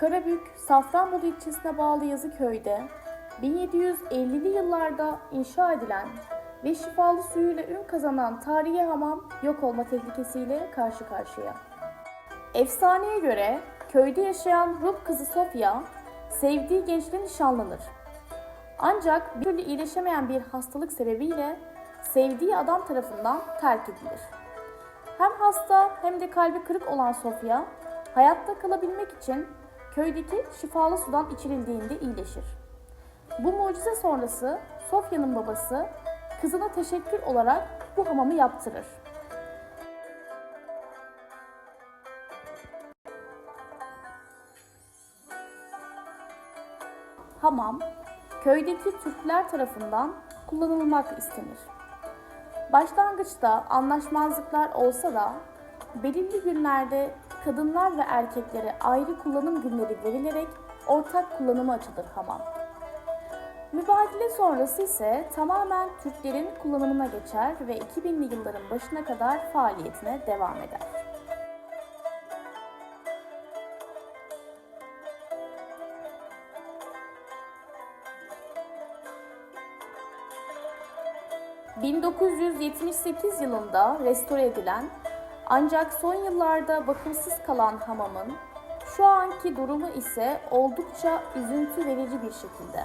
Karabük, Safranbolu ilçesine bağlı Yazıköy'de 1750'li yıllarda inşa edilen ve şifalı suyuyla ün kazanan tarihi hamam yok olma tehlikesiyle karşı karşıya. Efsaneye göre köyde yaşayan Rup kızı Sofya sevdiği gençle nişanlanır. Ancak bir türlü iyileşemeyen bir hastalık sebebiyle sevdiği adam tarafından terk edilir. Hem hasta hem de kalbi kırık olan Sofya, hayatta kalabilmek için köydeki şifalı sudan içirildiğinde iyileşir. Bu mucize sonrası Sofya'nın babası kızına teşekkür olarak bu hamamı yaptırır. Hamam, köydeki Türkler tarafından kullanılmak istenir. Başlangıçta anlaşmazlıklar olsa da belirli günlerde kadınlar ve erkeklere ayrı kullanım günleri verilerek ortak kullanıma açılır hamam. Mübadele sonrası ise tamamen Türklerin kullanımına geçer ve 2000'li yılların başına kadar faaliyetine devam eder. ...1978 yılında restore edilen ancak son yıllarda bakımsız kalan hamamın şu anki durumu ise oldukça üzüntü verici bir şekilde.